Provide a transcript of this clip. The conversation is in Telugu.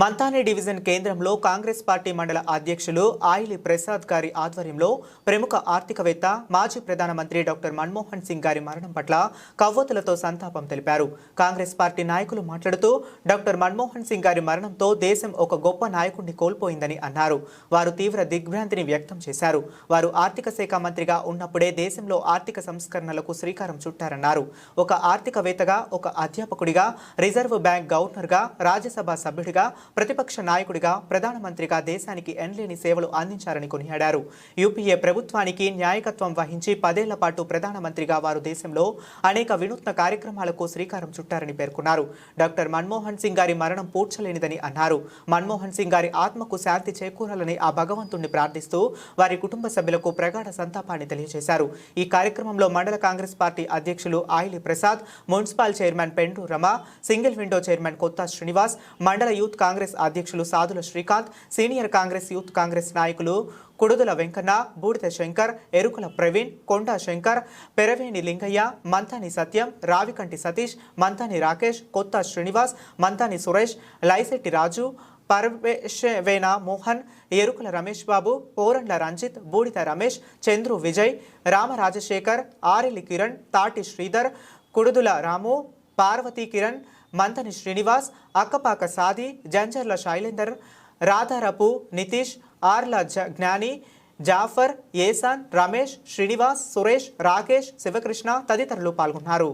మంతానే డివిజన్ కేంద్రంలో కాంగ్రెస్ పార్టీ మండల అధ్యక్షులు ఆయిలి ప్రసాద్ గారి ఆధ్వర్యంలో ప్రముఖ ఆర్థికవేత్త మాజీ ప్రధానమంత్రి డాక్టర్ మన్మోహన్ సింగ్ గారి మరణం పట్ల కవ్వతులతో సంతాపం తెలిపారు. కాంగ్రెస్ పార్టీ నాయకులు మాట్లాడుతూ డాక్టర్ మన్మోహన్ సింగ్ గారి మరణంతో దేశం ఒక గొప్ప నాయకుడిని కోల్పోయిందని అన్నారు. వారు తీవ్ర దిగ్భ్రాంతిని వ్యక్తం చేశారు. వారు ఆర్థిక శాఖ మంత్రిగా ఉన్నప్పుడే దేశంలో ఆర్థిక సంస్కరణలకు శ్రీకారం చుట్టారన్నారు. ఒక ఆర్థికవేత్తగా ఒక అధ్యాపకుడిగా రిజర్వ్ బ్యాంక్ గవర్నర్గా రాజ్యసభ సభ్యుడిగా ప్రతిపక్ష నాయకుడిగా ప్రధానమంత్రిగా దేశానికి ఎన్లేని సేవలు అందించారని కొనియాడారు. యూపీఏ ప్రభుత్వానికి న్యాయకత్వం వహించి పదేళ్ళ పాటు ప్రధానమంత్రిగా వారు దేశంలో అనేక వినూత్న కార్యక్రమాలకు శ్రీకారం చుట్టారని పేర్కొన్నారు. డాక్టర్ మన్మోహన్ సింగ్ గారి మరణం పూడ్చలేనిదని అన్నారు. మన్మోహన్ సింగ్ గారి ఆత్మకు శాంతి చేకూరాలని ఆ భగవంతుణ్ణి ప్రార్థిస్తూ వారి కుటుంబ సభ్యులకు ప్రగాఢ సంతాపాన్ని తెలియజేశారు. ఈ కార్యక్రమంలో మండల కాంగ్రెస్ పార్టీ అధ్యక్షులు Ayili Prasad municipal chairman Pendru Rama single window chairman Kotha Srinivas మండల యూత్ కాంగ్రెస్ కాంగ్రెస్ అధ్యక్షులు సాధుల శ్రీకాంత్ సీనియర్ కాంగ్రెస్ యూత్ కాంగ్రెస్ నాయకులు కుడుదల వెంకన్న బూడిద శంకర్ ఎరుకుల ప్రవీణ్ కొండా శంకర్ పెరవేణి లింగయ్య మంతాని సత్యం రావికంటి సతీష్ మంతాని రాకేష్ కొత్త శ్రీనివాస్ మంతాని సురేష్ లైసెట్టి రాజు పరవేశవేన మోహన్ ఎరుకుల రమేష్ బాబు పోరండ్ల రంజిత్ బూడిద రమేష్ చంద్రు విజయ్ రామరాజశేఖర్ ఆరెల్లి కిరణ్ తాటి శ్రీధర్ కుడుదుల రాము పార్వతీ కిరణ్ మంతని శ్రీనివాస్ అక్కపాక సాది జంజర్ల శైలేందర్ రాధారపు నితీష్ ఆర్ల జ జ్ఞాని జాఫర్ ఏసాన్ రమేష్ శ్రీనివాస్ సురేష్ రాకేష్ శివకృష్ణ తదితరులు పాల్గొన్నారు.